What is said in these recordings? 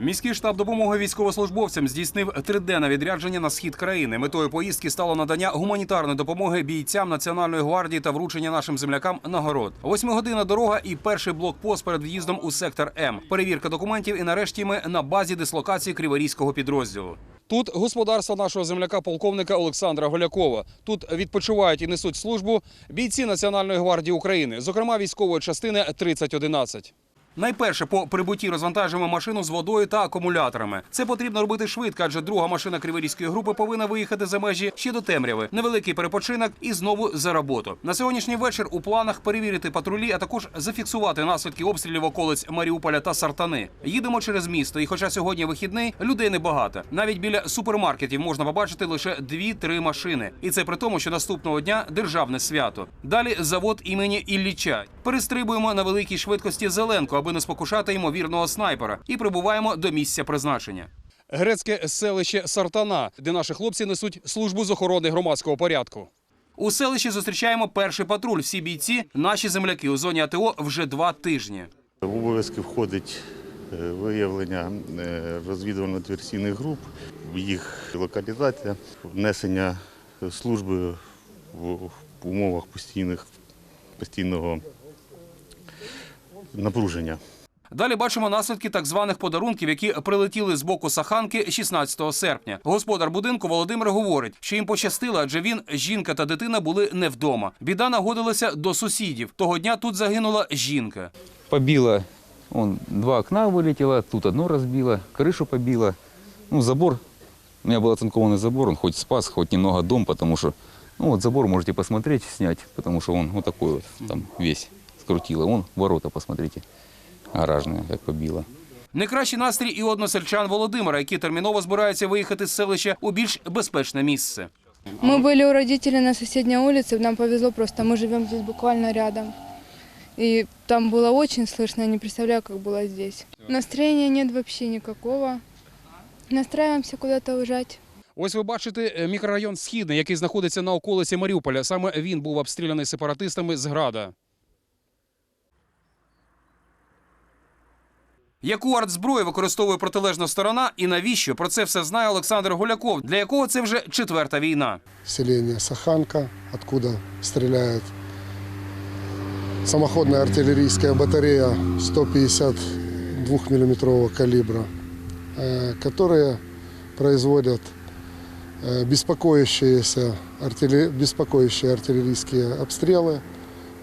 Міський штаб допомоги військовослужбовцям здійснив триденне відрядження на схід країни. Метою поїздки стало надання гуманітарної допомоги бійцям Національної гвардії та вручення нашим землякам нагород. Восьмигодинна дорога і перший блокпост перед в'їздом у сектор М. Перевірка документів і нарешті ми на базі дислокації Криворізького підрозділу. Тут господарство нашого земляка полковника Олександра Голякова. Тут відпочивають і несуть службу бійці Національної гвардії України, зокрема військової частини 3011. Найперше по прибутті розвантажуємо машину з водою та акумуляторами. Це потрібно робити швидко, адже друга машина криворізької групи повинна виїхати за межі ще до темряви. Невеликий перепочинок і знову за роботу. На сьогоднішній вечір у планах перевірити патрулі, а також зафіксувати наслідки обстрілів околиць Маріуполя та Сартани. Їдемо через місто, і хоча сьогодні вихідний, людей небагато. Навіть біля супермаркетів можна побачити лише 2-3 машини. І це при тому, що наступного дня державне свято. Далі завод імені Ілліча. Перестрибуємо на великій швидкості зеленку, аби не спокушати ймовірного снайпера, і прибуваємо до місця призначення. Грецьке селище Сартана, де наші хлопці несуть службу з охорони громадського порядку. У селищі зустрічаємо перший патруль. Всі бійці, наші земляки у зоні АТО вже два тижні. В обов'язки входить е, виявлення е, розвідувально-диверсійних груп, їх локалізація, внесення служби в умовах постійних, постійного напруження. Далі бачимо наслідки так званих подарунків, які прилетіли з боку Саханки 16 серпня. Господар будинку Володимир говорить, що їм пощастило, адже він, жінка та дитина були не вдома. Біда нагодилася до сусідів. Того дня тут загинула жінка. побило, он, два окна вылетело, тут одно разбило, крышу побило. Ну, забор, у меня был оцинкованный забор, он хоть спас, хоть немного дом, потому что, ну, вот забор можете посмотреть, снять, потому что он вот такой вот там весь скрутило. Вон ворота, посмотрите, гаражные, как побило. Не кращий настрій і односельчан Володимира, які терміново збираються виїхати з селища у більш безпечне місце. Мы были у родителей на соседней улице, нам повезло просто, мы живем здесь буквально рядом. И там было очень слышно, я не представляю, как было здесь. Настроения нет вообще никакого. Настраиваемся куда-то уезжать. Ось ви бачите е, мікрорайон Східний, який знаходиться на околиці Маріуполя. Саме він був обстріляний сепаратистами з града. Яку артзброю використовує протилежна сторона і навіщо? Про це все знає Олександр Гуляков, для якого це вже четверта війна. селение Саханка, откуда стреляет самоходная артиллерийская батарея 152-миллиметрового калибра, э, которые производят э, беспокоящиеся артилле- беспокоящие артиллерийские обстрелы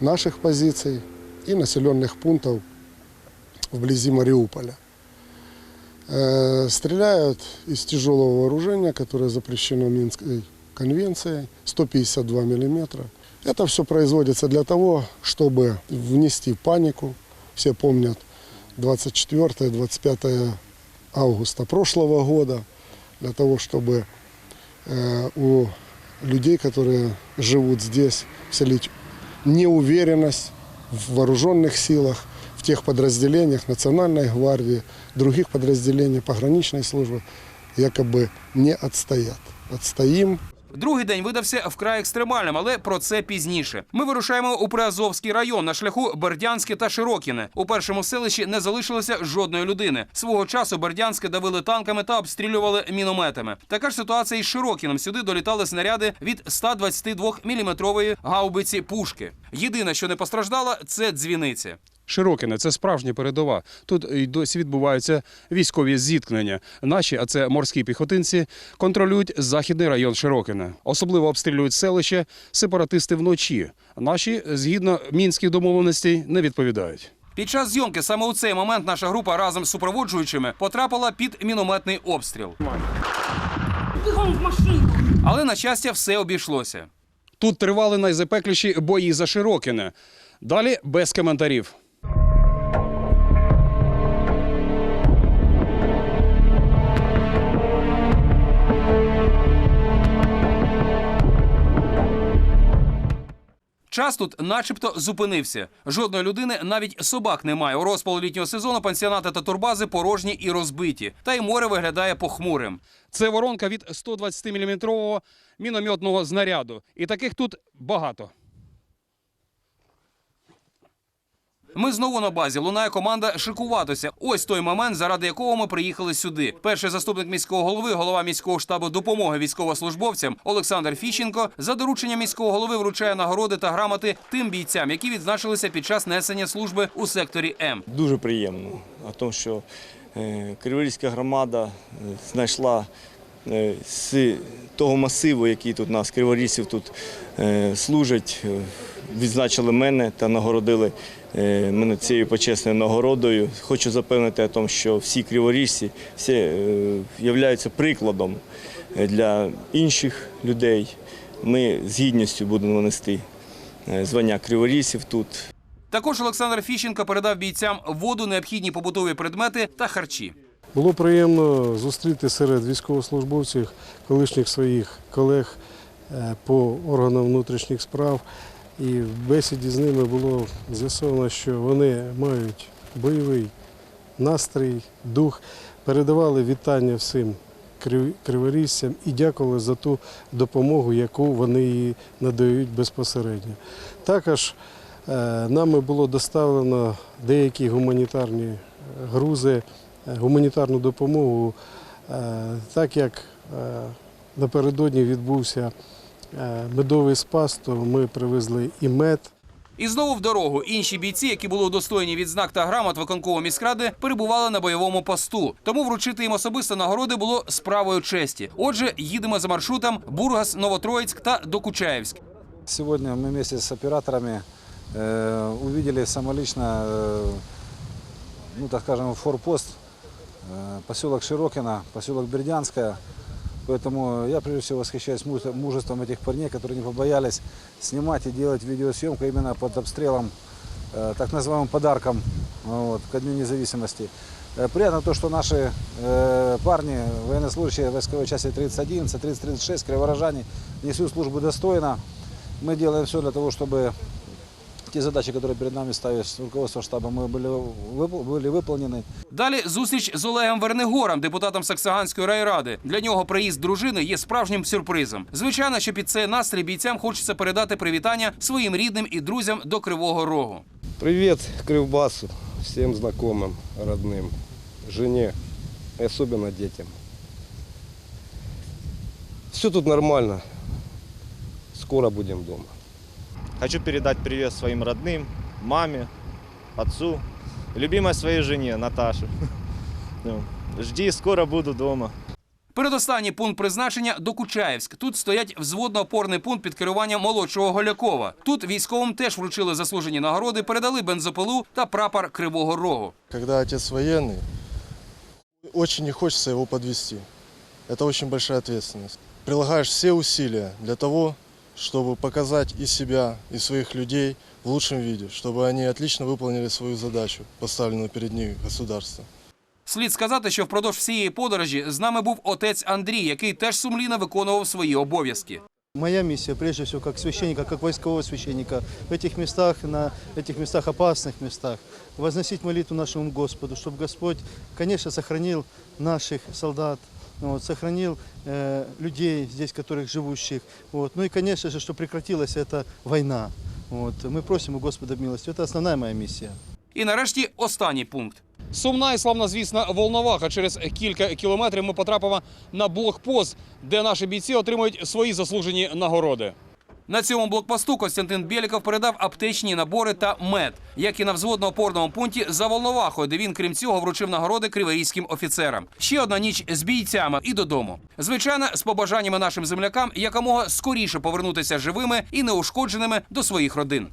наших позиций и населенных пунктов Вблизи Мариуполя. Э, Стреляют из тяжелого вооружения, которое запрещено Минской конвенцией, 152 миллиметра. Это все производится для того, чтобы внести панику. Все помнят 24-25 августа прошлого года, для того, чтобы э, у людей, которые живут здесь, вселить неуверенность в вооруженных силах, тех подразделениях Национальной гвардии, других подразделений пограничной службы, якобы не отстоят. Отстоим, Другий день видався вкрай екстремальним, але про це пізніше. Ми вирушаємо у Приазовський район на шляху Бердянське та Широкіне. У першому селищі не залишилося жодної людини. Свого часу Бердянське давили танками та обстрілювали мінометами. Така ж ситуація із Широкіним. Сюди долітали снаряди від 122-мм гаубиці пушки. Єдине, що не постраждало, це дзвіниця. Широкине це справжня передова. Тут і досі відбуваються військові зіткнення. Наші, а це морські піхотинці, контролюють західний район Широкине. Особливо обстрілюють селище сепаратисти вночі. Наші, згідно мінських домовленостей, не відповідають. Під час зйомки саме у цей момент наша група разом з супроводжуючими потрапила під мінометний обстріл. Але на щастя, все обійшлося. Тут тривали найзапекліші бої за Широкине. Далі без коментарів. Час тут начебто зупинився. Жодної людини, навіть собак немає. У розпал літнього сезону пансіонати та турбази порожні і розбиті. Та й море виглядає похмурим. Це воронка від 120-мм мінометного знаряду. І таких тут багато. Ми знову на базі. Лунає команда шикуватися. Ось той момент, заради якого ми приїхали сюди. Перший заступник міського голови, голова міського штабу допомоги військовослужбовцям Олександр Фіщенко за дорученням міського голови вручає нагороди та грамоти тим бійцям, які відзначилися під час несення служби у секторі М. Дуже приємно, а тому, що е, Криворізька громада е, знайшла е, з того масиву, який тут нас, криворізців тут е, служать, е, відзначили мене та нагородили е, мене цією почесною нагородою. Хочу запевнити о тому, що всі криворіжці всі е, являються прикладом е, для інших людей. Ми з гідністю будемо нести е, звання криворізців тут. Також Олександр Фіщенко передав бійцям воду, необхідні побутові предмети та харчі. Було приємно зустріти серед військовослужбовців колишніх своїх колег по органам внутрішніх справ. І в бесіді з ними було з'ясовано, що вони мають бойовий настрій, дух, передавали вітання всім крив- криворіжцям і дякували за ту допомогу, яку вони їй надають безпосередньо. Також е, нами було доставлено деякі гуманітарні грузи, е, гуманітарну допомогу, е, так як напередодні відбувся медовий спас, то ми привезли і мед, І знову в дорогу. Інші бійці, які були удостоєні відзнак та грамот виконкому міськради, перебували на бойовому посту. Тому вручити їм особисто нагороди було справою честі. Отже, їдемо за маршрутом Бургас, Новотроїцьк та Докучаєвськ. Сегодня мы вместе с операторами э, увидели самолично, э, ну так скажем, форпост, э, поселок Широкино, поселок Бердянское. Поэтому я прежде всего восхищаюсь мужа- мужеством этих парней, которые не побоялись снимать и делать видеосъемку именно под обстрелом, э, так называемым подарком вот, ко Дню независимости. Э, Приятно то, что наши э, парни, военнослужащие войсковой части 3011, 3036, криворожане, несут службу достойно. Мы делаем все для того, чтобы те задачи, которые перед нами ставит руководство штаба, мы были, вып- были выполнены. Далі зустріч з Олегом Вернигором, депутатом Саксаганської райради. Для нього приїзд дружини є справжнім сюрпризом. Звичайно, що під цей настрій бійцям хочеться передати привітання своїм рідним і друзям до Кривого Рогу. Привет Кривбасу, всем знакомым, родным, жене и особенно детям. Все тут нормально. Скоро будем дома. Хочу передать привет своим родным, маме, отцу, любимой своей жене Наташе. Ну, Жди, скоро буду дома. Передостанній пункт призначення Докучаєвськ. Тут стоять взводно-опорний пункт під керуванням молодшого Голякова. Тут військовим теж вручили заслужені нагороди, передали бензопилу та прапор Кривого Рогу. Когда отец военный, очень не хочется его подвести. Это очень большая ответственность. Прилагаешь все усилия для того, чтобы показать и себя, и своих людей в лучшем виде, чтобы они отлично выполнили свою задачу, поставленную перед ними государством. Слід сказати, що впродовж всієї подорожі з нами був отець Андрій, який теж сумлінно виконував свої обов'язки. Моя миссия, прежде всего, как священника, как войскового священника, в этих местах, на этих местах, опасных местах, возносить молитву нашему Господу, чтобы Господь, конечно, сохранил наших солдат, вот, сохранил э, людей здесь, которых живущих. Вот. Ну и, конечно же, чтобы прекратилась эта война. Вот. Мы просим у Господа милости. Это основная моя миссия. І нарешті останній пункт. Сумна і славна, звісно, Волноваха. Через кілька кілометрів ми потрапимо на блокпост, де наші бійці отримують свої заслужені нагороди. На цьому блокпосту Костянтин Бєліков передав аптечні набори та мед, як і на взводно-опорному пункті за Волновахою, де він, крім цього, вручив нагороди криворізьким офіцерам. Ще одна ніч з бійцями і додому. Звичайно, з побажаннями нашим землякам якомога скоріше повернутися живими і неушкодженими до своїх родин.